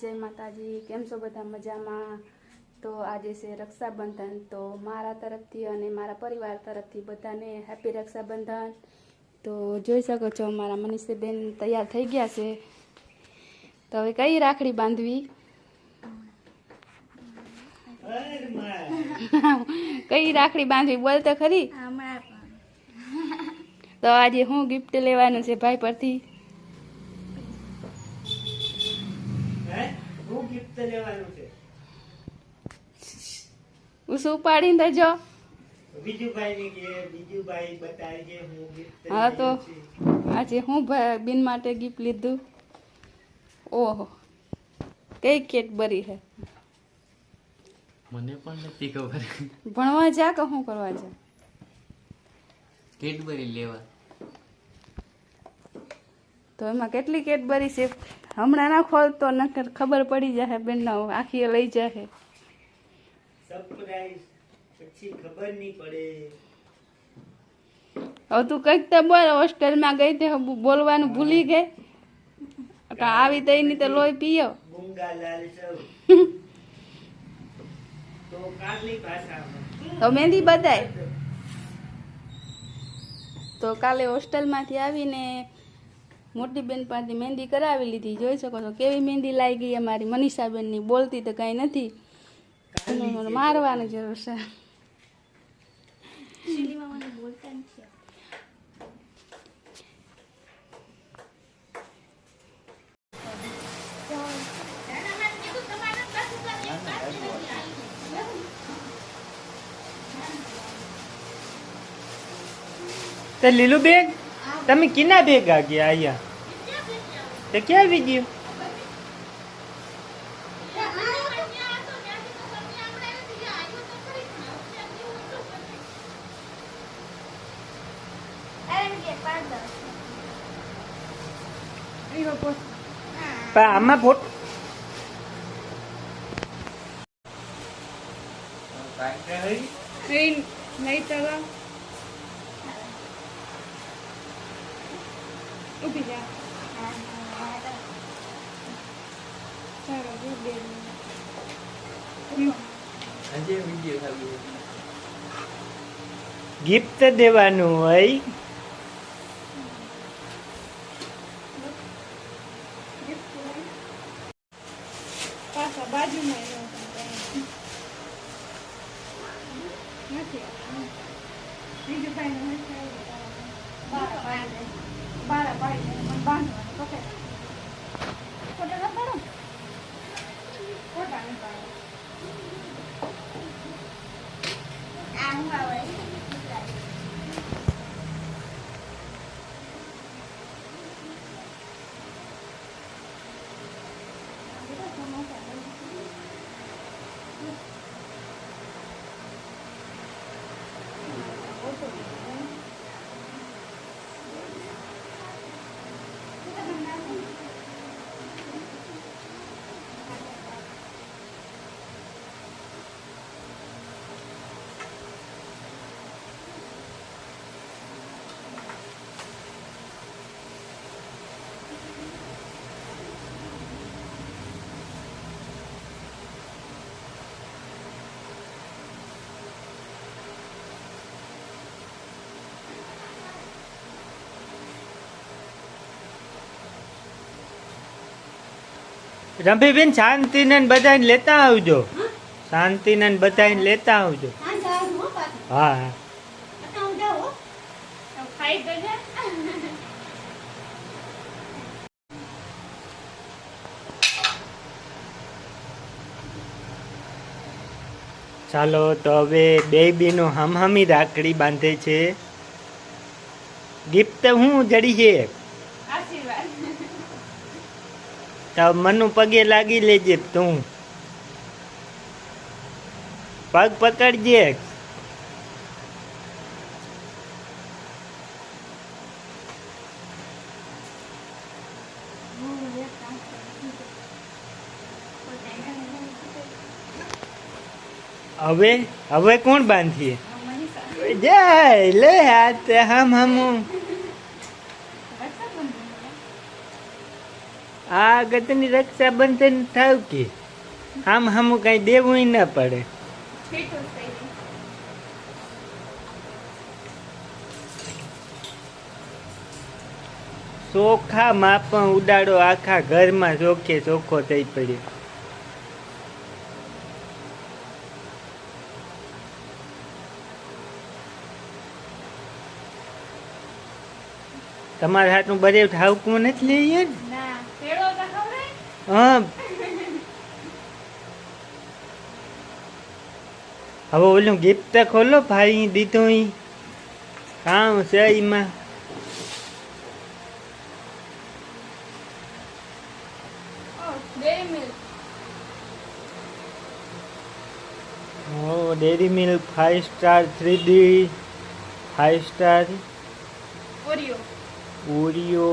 જય માતાજી કેમ છો બધા મજામાં? તો આજે છે રક્ષાબંધન તો મારા તરફથી અને મારા પરિવાર તરફથી બધાને હેપી રક્ષાબંધન. તો જોઈ શકો છો મારા મનીષબેન તૈયાર થઈ ગયા છે. તો હવે કઈ રાખડી બાંધવી? કઈ રાખડી બાંધવી બોલ તો ખરી. તો આજે હું ગિફ્ટ લેવાનું છે ભાઈ પરથી હે? હું gift લેવાનું છે ઉસ ઉપાડીને તો જો. બીજું ભાઈ ને કે બીજું ભાઈ બતાવજે હું હા તો આજે હું બેન માટે ગિફ્ટ લીધું? ઓહો. કઈ કેટબરી છે મને પણ નથી ખબર. ભણવા જા કે શું કરવા જા? કેટબરી લેવા. તો એમાં કેટલી કેટબરી છે? હમણાં ના ખોલતો નકર ખબર પડી જશે બેન આખી લઈ જશે પછી ખબર નહીં પડે. હવે તું કંઈક તો બોલ હોસ્ટેલમાં ગઈ તે બોલવાનું ભૂલી ગઈ. આવી તો એની તો લોહી પીયો. તો મહેંદી બધાય. તો કાલે હોસ્ટેલમાંથી આવીને મોટી બેન પાસેથી મહેંદી કરાવી લીધી. જોઈ શકો છો કેવી મહેંદી લાગી ગઈ અમારી મનીષાબેનની. બોલતી તો કાંઈ નથી. મારવાની જરૂર છે. તો લીલું બેગ તમે કિના ભેગા ગયા અહીંયા? તે ક્યાં આવી ગયું? પણ આમાં ફોટો નહીં તો ઊભી જા. હજી વીડિયો ખાલી ગિફ્ટ દેવાનું હોય. પાછા બાજુમાં નથી બીજું કાંઈ નથી બારા પાડી બારા પાડી મને બાંધવાનું પકડ ફોટો ન પાડો ફોટા નહીં પાડો રંભીબેન શાંતિને બધાને લેતા આવજો. શાંતિને બધાને લેતા આવજો. હા ચાલો તો હવે બે બેનો હમહમી રાખડી બાંધે છે. ગિફ્ટ હું જડી છે આશીર્વાદ. તો મનુ પગે લાગી લેજે તું. પગ પકડજે. હવે હવે કોણ બાંધીએ? જય લે હાથ હમ હમ. આ ગતની રક્ષાબંધન થાવ કે? આમ હમ કઈ દેવું ના પડે. મીઠું ચોખા માં પણ ઉડાડો, આખા ઘરમાં ચોખે ચોખ્ખો થઈ પડ્યો. તમારા હાથનું બધે ઠાવકું નથી લઈએ ને? હા. હવે ઓલું ગિફ્ટ ખોલો ભાઈ દીધું ઈ. કામ છે એમાં ડેરી મિલ્ક ઓ Dairy Milk Five Star three D Five Star Oreo Oreo